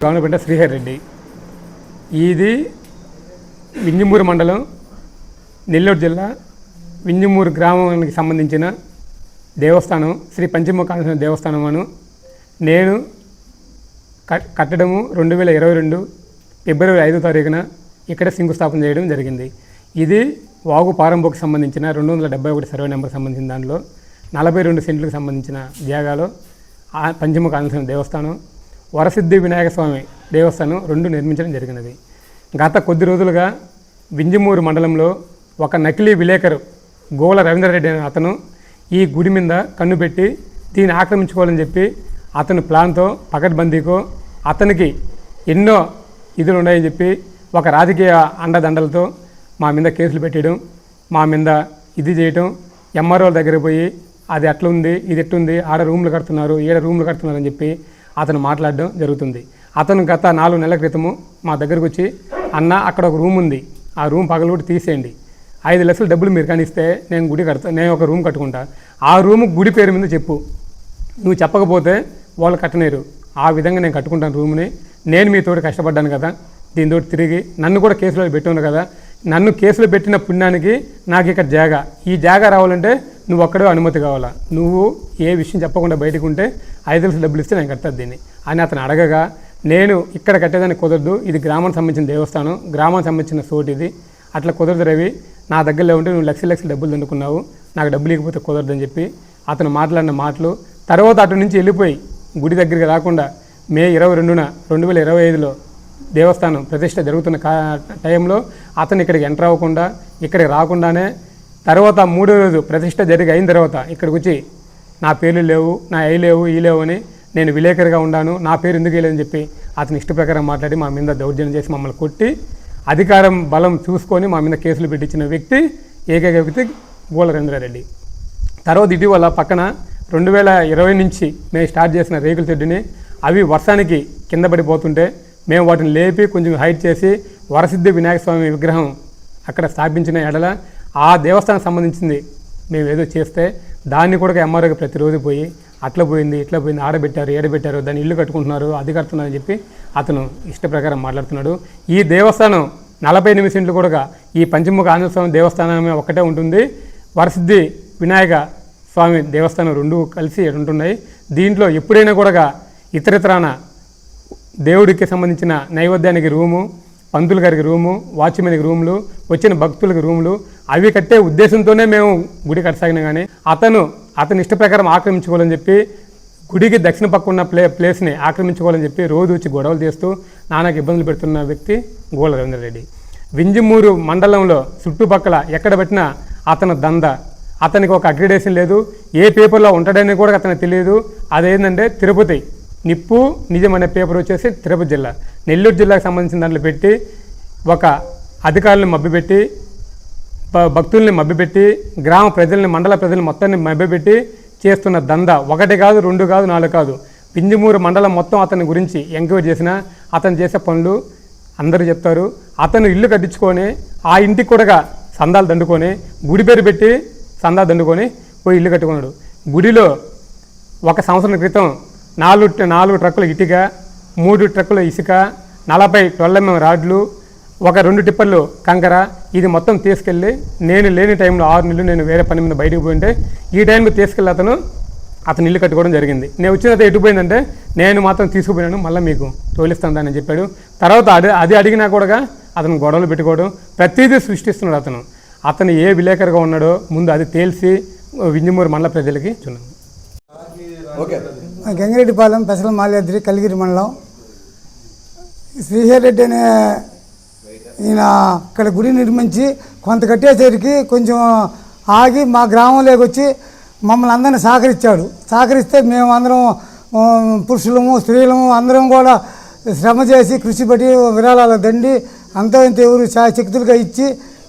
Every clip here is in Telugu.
దెంగు మొత్తం శ్రీహరి రెడ్డి ఇది వింజమూరు మండలం నెల్లూరు జిల్లా వింజమూరు గ్రామానికి సంబంధించిన దేవస్థానం శ్రీ పంచముఖాంజనేయ దేవస్థానం అను నేను కట్టడము రెండు వేల ఇరవై రెండు ఫిబ్రవరి ఐదో తారీఖున ఇక్కడ శంకుస్థాపన చేయడం జరిగింది. ఇది వాగు పారంపోకు సంబంధించిన రెండు వందల డెబ్బై ఒకటి సర్వే నెంబర్ సంబంధించిన దానిలో నలభై రెండు సెంట్లకు సంబంధించిన జాగాలో ఆ పంచముఖ దేవస్థానం వరసిద్ధి వినాయక స్వామి దేవస్థానం రెండు నిర్మించడం జరిగినది. గత కొద్ది రోజులుగా వింజమూరు మండలంలో ఒక నకిలీ విలేకరు గోల రవీంద్రరెడ్డి అనే అతను ఈ గుడి మీద కన్ను పెట్టి దీన్ని ఆక్రమించుకోవాలని చెప్పి అతని ప్లాన్తో పకడ్బందీకో అతనికి ఎన్నో ఇదులు ఉన్నాయని చెప్పి ఒక రాజకీయ అండదండలతో మా మీద కేసులు పెట్టడం మా మీద ఇది చేయటం ఎంఆర్ఓల దగ్గర పోయి అది ఎట్లుంది ఇది ఎట్లుంది ఆడ రూమ్లు కడుతున్నారు ఈడ రూమ్లు కడుతున్నారు అని చెప్పి అతను మాట్లాడడం జరుగుతుంది. అతను గత నాలుగు నెలల క్రితము మా దగ్గరకు వచ్చి అన్న అక్కడ ఒక రూమ్ ఉంది ఆ రూమ్ పగలగొట్టి తీసేయండి. ఐదు లక్షలు డబ్బులు మీరు కనిస్తే నేను గుడి కడతా నేను ఒక రూమ్ కట్టుకుంటా. ఆ రూమ్ గుడి పేరు మీద చెప్పు. నువ్వు చెప్పకపోతే వాళ్ళు కట్టలేరు ఆ విధంగా నేను కట్టుకుంటాను రూమ్ని. నేను మీతోటి కష్టపడ్డాను కదా. దీంతో తిరిగి నన్ను కూడా కేసులో పెట్టున్నాను కదా. నన్ను కేసులో పెట్టిన పుణ్యానికి నాకు ఇక్కడ జాగా. ఈ జాగా రావాలంటే నువ్వు ఒక్కడే అనుమతి కావాలా? నువ్వు ఏ విషయం చెప్పకుండా బయటకు ఉంటే ఐదు లక్షలు డబ్బులు ఇస్తే నేను కడతాను దీన్ని. అని అతను అడగగా నేను ఇక్కడ కట్టేదానికి కుదరదు. ఇది గ్రామానికి సంబంధించిన దేవస్థానం గ్రామానికి సంబంధించిన చోటు ఇది. అట్లా కుదరదు రవి. నా దగ్గరలో ఉంటే నువ్వు లక్షల లక్షల డబ్బులు దండుకున్నావు. నాకు డబ్బులు ఇకపోతే కుదరదని చెప్పి అతను మాట్లాడిన మాటలు. తర్వాత అటు నుంచి వెళ్ళిపోయి గుడి దగ్గరికి రాకుండా మే ఇరవై రెండున రెండు వేల ఇరవై ఐదులో దేవస్థానం ప్రతిష్ట జరుగుతున్న కా టైంలో అతను ఇక్కడికి ఎంటర్ అవ్వకుండా ఇక్కడికి రాకుండానే తర్వాత మూడో రోజు ప్రతిష్ట జరిగి అయిన తర్వాత ఇక్కడికి వచ్చి నా పేర్లు లేవు నా అయి లేవు ఈ లేవు అని నేను విలేకరిగా ఉన్నాను నా పేరు ఎందుకు వేయలేదని చెప్పి అతని ఇష్ట ప్రకారం మాట్లాడి మా మీద దౌర్జన్యం చేసి మమ్మల్ని కొట్టి అధికారం బలం చూసుకొని మా మీద కేసులు పెట్టించిన వ్యక్తి ఏకైక వ్యక్తి గోలరేంద్రారెడ్డి తర్వాత ఇటీవల పక్కన రెండు వేల ఇరవై నుంచి మేము స్టార్ట్ చేసిన రేకుల చెడ్డుని అవి వర్షానికి కింద పడిపోతుంటే మేము వాటిని లేపి కొంచెం హైట్ చేసి వరసిద్ధి వినాయక స్వామి విగ్రహం అక్కడ స్థాపించిన ఎడల ఆ దేవస్థానం సంబంధించింది మేము ఏదో చేస్తే దాన్ని కూడా ఎంఆర్ఓకి ప్రతిరోజు పోయి అట్లా పోయింది ఇట్లా పోయింది ఆడబెట్టారు ఏడబెట్టారు దాన్ని ఇల్లు కట్టుకుంటున్నారు అది కడుతున్నారు అని చెప్పి అతను ఇష్ట ప్రకారం మాట్లాడుతున్నాడు. ఈ దేవస్థానం నలభై ఎనిమిది సెంట్లు కూడా ఈ పంచముఖ ఆంజనేయ స్వామి దేవస్థానమే ఒక్కటే ఉంటుంది. వరసిద్ధి వినాయక స్వామి దేవస్థానం రెండు కలిసి ఉంటున్నాయి దీంట్లో ఎప్పుడైనా కూడా ఇతరితరాన దేవుడికి సంబంధించిన నైవేద్యానికి రూము పంతులు గారికి రూము వాచ్మెన్కి రూములు వచ్చిన భక్తులకు రూములు అవి కట్టే ఉద్దేశంతోనే మేము గుడి కట్టసాగినా కానీ అతను అతని ఇష్ట ప్రకారం ఆక్రమించుకోవాలని చెప్పి గుడికి దక్షిణ పక్క ఉన్న ప్లే ప్లేస్ని ఆక్రమించుకోవాలని చెప్పి రోజు వచ్చి గొడవలు చేస్తూ నానాకు ఇబ్బందులు పెడుతున్న వ్యక్తి గోల రవీంద్రరెడ్డి వింజమూరు మండలంలో చుట్టుపక్కల ఎక్కడ పెట్టినా అతను దంద. అతనికి ఒక అగ్రిడేషన్ లేదు ఏ పేపర్లో ఉంటాడని కూడా అతనికి తెలియదు. అదేంటంటే తిరుపతి. నిప్పు నిజం అనే పేపర్ వచ్చేసి తిరుపతి జిల్లా. నెల్లూరు జిల్లాకు సంబంధించిన దాంట్లో పెట్టి ఒక అధికారులను మభ్యపెట్టి భక్తుల్ని మభ్యపెట్టి గ్రామ ప్రజల్ని మండల ప్రజల్ని మొత్తాన్ని మభ్యపెట్టి చేస్తున్న దంద ఒకటి కాదు రెండు కాదు నాలుగు కాదు. పింజమూరు మండలం మొత్తం అతని గురించి ఎంక్వైరీ చేసిన అతను చేసే పనులు అందరూ చెప్తారు. అతను ఇల్లు కట్టించుకొని ఆ ఇంటికి కూడా సందాలు దండుకొని గుడి పేరు పెట్టి సందాలు దండుకొని పోయి ఇల్లు కట్టుకున్నాడు. గుడిలో ఒక సంవత్సరం క్రితం నాలుగు నాలుగు ట్రక్కుల ఇటుక మూడు ట్రక్కుల ఇసుక నలభై టొల్లమ్మ రాడ్లు ఒక రెండు టిప్పర్లు కంకర. ఇది మొత్తం తీసుకెళ్ళి నేను లేని టైంలో ఆరు నెలలు నేను వేరే పని మీద బయటకు పోయింటే ఈ టైంకి తీసుకెళ్ళి అతను అతను ఇల్లు కట్టుకోవడం జరిగింది. నేను వచ్చిన ఎటుపోయిందంటే నేను మాత్రం తీసుకుపోయినాను మళ్ళీ మీకు తోలిస్తాను అని చెప్పాడు. తర్వాత అది అది అడిగినా కూడా అతను గొడవలు పెట్టుకోవడం ప్రతిదీ సృష్టిస్తున్నాడు అతను. అతను ఏ విలేకరుగా ఉన్నాడో ముందు అది తేల్చి వింజమూరు మండల ప్రజలకి చున్నాను గంగిరెడ్డిపాలెం పెసల మాల్యాద్రి కలిగిరి మండలం. శ్రీహర్ రెడ్డి అనే ఈయన ఇక్కడ గుడి నిర్మించి కొంత కట్టేసరికి కొంచెం ఆగి మా గ్రామంలోకి వచ్చి మమ్మల్ని అందరిని సహకరించాడు. సహకరిస్తే మేము అందరం పురుషులము స్త్రీలము అందరం కూడా శ్రమ చేసి కృషి పడి విరాళాలు దండి అంత ఇంత ఎవరు చా- శక్తులుగా ఇచ్చి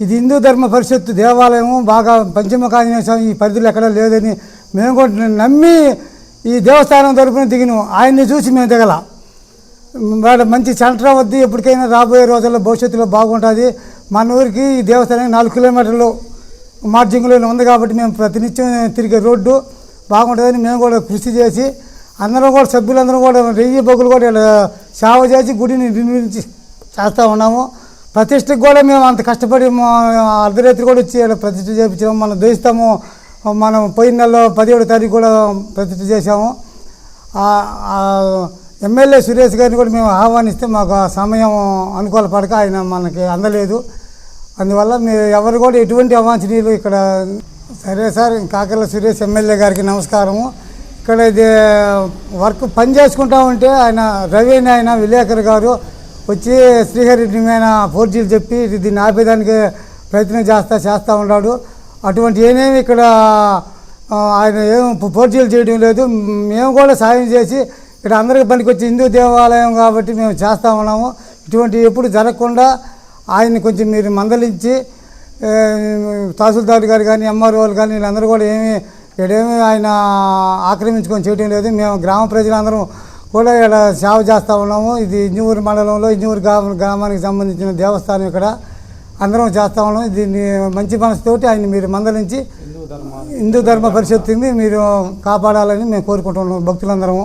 ఇది హిందూ ధర్మ పరిషత్తు దేవాలయము బాగా పంచమ కాంజనేయ ఈ పరిధిలో ఎక్కడా లేదని మేము కూడా నమ్మి ఈ దేవస్థానం తరపున దిగినాం ఆయన్ని చూసి మేము దిగల. వాడు మంచి సెంటర్ వద్ది ఎప్పటికైనా రాబోయే రోజుల్లో భవిష్యత్తులో బాగుంటుంది. మన ఊరికి ఈ దేవస్థానం నాలుగు కిలోమీటర్లు మార్జింగ్లో ఉంది కాబట్టి మేము ప్రతినిత్యం తిరిగే రోడ్డు బాగుంటుందని మేము కూడా కృషి చేసి అందరం కూడా సభ్యులందరూ కూడా రెయ్యి బొగ్గులు కూడా ఇలా సేవ చేసి గుడిని నిర్మించి చేస్తూ ఉన్నాము. ప్రతిష్టకు కూడా మేము అంత కష్టపడి అర్ధరాత్రి కూడా వచ్చి ఇలా ప్రతిష్ట చేయించాము మనం దోస్తాము మనం పోయిన నెలలో పదిహేడు తారీఖు కూడా ప్రతిష్ట చేశాము. ఎమ్మెల్యే సురేష్ గారిని కూడా మేము ఆహ్వానిస్తే మాకు ఆ సమయం అనుకూల పడక ఆయన మనకి అందలేదు. అందువల్ల మీరు ఎవరు కూడా ఎటువంటి అవాంఛనీయులు ఇక్కడ సరే సార్ కాకర్ల సురేష్ ఎమ్మెల్యే గారికి నమస్కారము. ఇక్కడ ఇది వర్క్ పని చేసుకుంటా ఉంటే ఆయన రవి ఆయన విలేకరు గారు వచ్చి శ్రీహరి మీద ఫోర్జీలు చెప్పి దీన్ని ఆపేదానికి ప్రయత్నం చేస్తా చేస్తూ ఉన్నాడు. అటువంటి ఏమేమి ఇక్కడ ఆయన ఏం పోటీలు చేయడం లేదు. మేము కూడా సాయం చేసి ఇక్కడ అందరికి పనికొచ్చి హిందూ దేవాలయం కాబట్టి మేము చేస్తూ ఉన్నాము. ఇటువంటి ఎప్పుడు జరగకుండా ఆయన్ని కొంచెం మీరు మందలించి తహసీల్దార్ గారు కానీ ఎంఆర్ఓలు కానీ వీళ్ళందరూ కూడా ఏమీ ఇక్కడేమీ ఆయన ఆక్రమించుకొని చేయడం లేదు. మేము గ్రామ ప్రజలందరం కూడా ఇక్కడ సేవ చేస్తూ ఉన్నాము. ఇది ఇంజూరు మండలంలో ఇంజూరు గ్రామ గ్రామానికి సంబంధించిన దేవస్థానం ఇక్కడ. అందరం చేస్తా ఉన్నాం. దీన్ని మంచి మనసుతోటి ఆయన మీరు మందలించి హిందూ ధర్మ పరిషత్తుని మీరు కాపాడాలని మేము కోరుకుంటున్నాం భక్తులందరము.